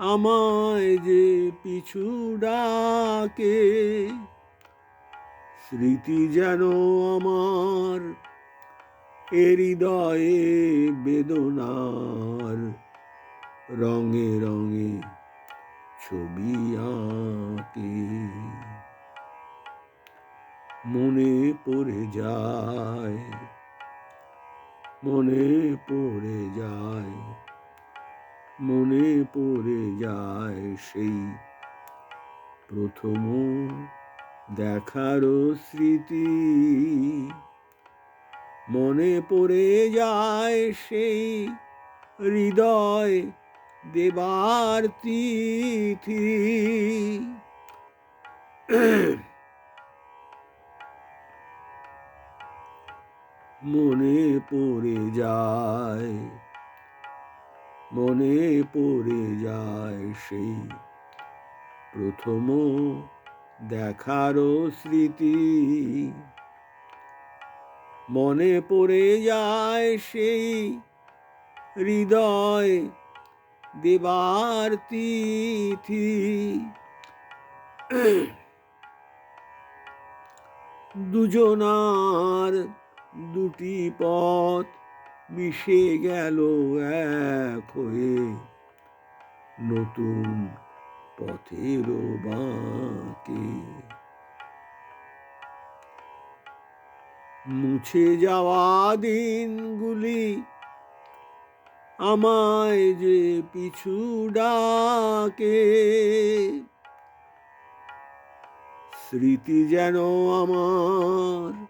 আমায় যে পিছু ডাকে, স্মৃতি যেন আমার হৃদয়ে বেদনার রঙে রঙে ছবি আঁকে। মনে পড়ে যায়, মনে পড়ে যায় মনে পড়ে যায় সেই। প্রথম দেখারও স্মৃতি মনে পড়ে যায় সেই হৃদয় দেবার তিথি। মনে পড়ে যায় মনে পড়ে যায় সেই। প্রথম দেখারও স্মৃতি। মনে পড়ে যায় সেই হৃদয় দেবার তিথি। দুজনার দুটি পথ মিশে গেল এক হয়ে। নতুন পথের বাঁকে। মুছে যাওয়া দিনগুলি আমায় যে পিছু ডাকে। স্মৃতি যেন আমার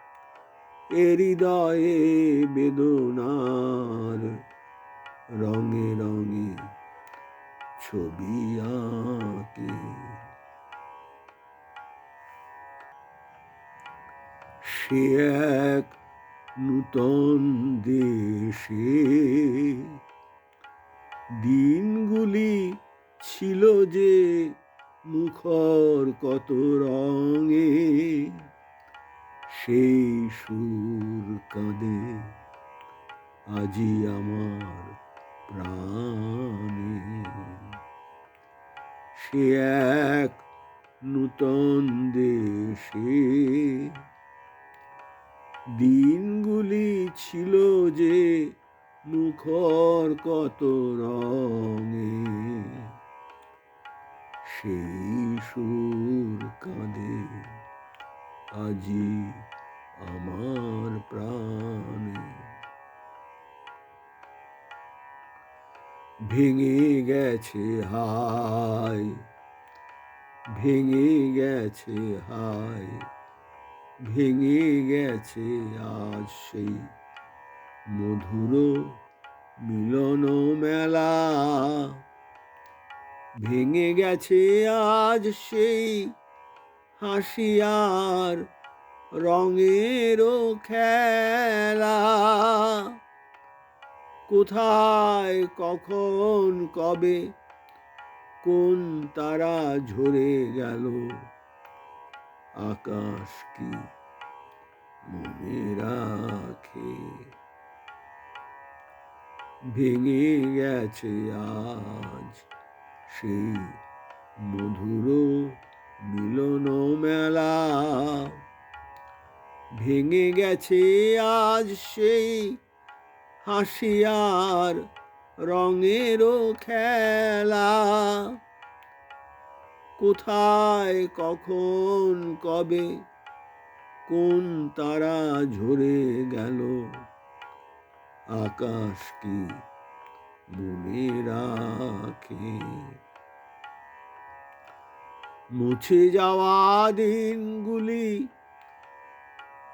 হৃদয়ে বেদনার রঙে রঙে ছবি আঁকে। সে এক নূতন দেশে দিনগুলি ছিল যে মুখর কত রঙে সেই সুর কাঁদে, আজি আমার প্রাণে। সে এক নূতন দেশে, দিনগুলি ছিল যে মুখর কত রঙে। সেই সুর কাঁদে, আজি আমার প্রাণে। ভেঙে গেছে হায়, ভেঙে গেছে হায়, ভেঙে গেছে আজ সেই মধুর মিলন মেলা। ভেঙে গেছে আজ সেই হাসিয়ার রঙেরও খেলা। কোথায়, কখন, কবে, কোন তারা ঝরে গেল? আকাশ কি মনে রাখে? ভেঙে গেছে আজ সেই মধুর মিলন মেলা ভেঙে গেছে আজ সেই হাসিয়ার রঙেরও খেলা। কোথায়, কখন, কবে, কোন তারা ঝরে গেল? আকাশ কি মনে রাখে? মুছে যাওয়া দিনগুলি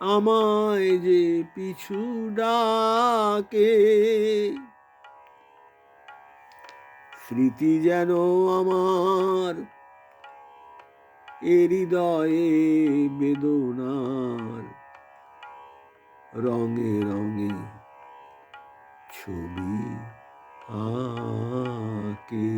আমায় যে পিছু ডাকে। স্মৃতি যেন আমার এ হৃদয়ে বেদনার রঙে রঙে ছবি আঁকে।